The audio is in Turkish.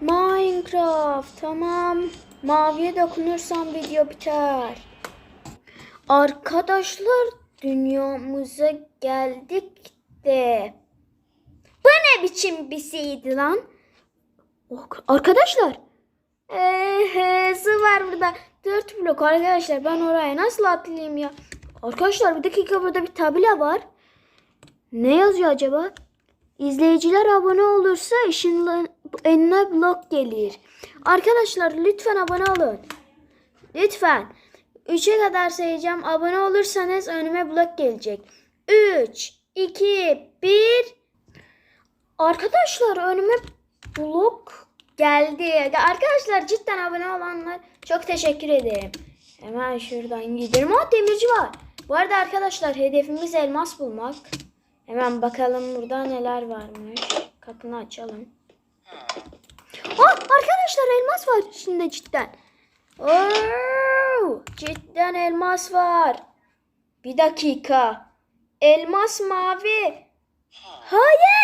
Minecraft tamam. Maviye dokunursam video biter. Arkadaşlar dünyamıza geldik de. Bu ne biçim bir şeydi lan? Arkadaşlar. Ee, su var burada. Dört blok arkadaşlar. Ben oraya nasıl atlayayım ya? Arkadaşlar bir dakika burada bir tabela var. Ne yazıyor acaba? İzleyiciler abone olursa işin eline blok gelir. Arkadaşlar lütfen abone olun. Lütfen. 3'e kadar sayacağım. Abone olursanız önüme blok gelecek. 3, 2, 1. Arkadaşlar önüme blok geldi. Arkadaşlar cidden abone olanlar çok teşekkür ederim. Hemen şuradan gidelim. Aa demirci var. Bu arada arkadaşlar hedefimiz elmas bulmak. Hemen bakalım burada neler varmış. Kapını açalım. Aa arkadaşlar elmas var şimdi cidden. Oo, cidden elmas var. Bir dakika. Elmas mavi. Hayır.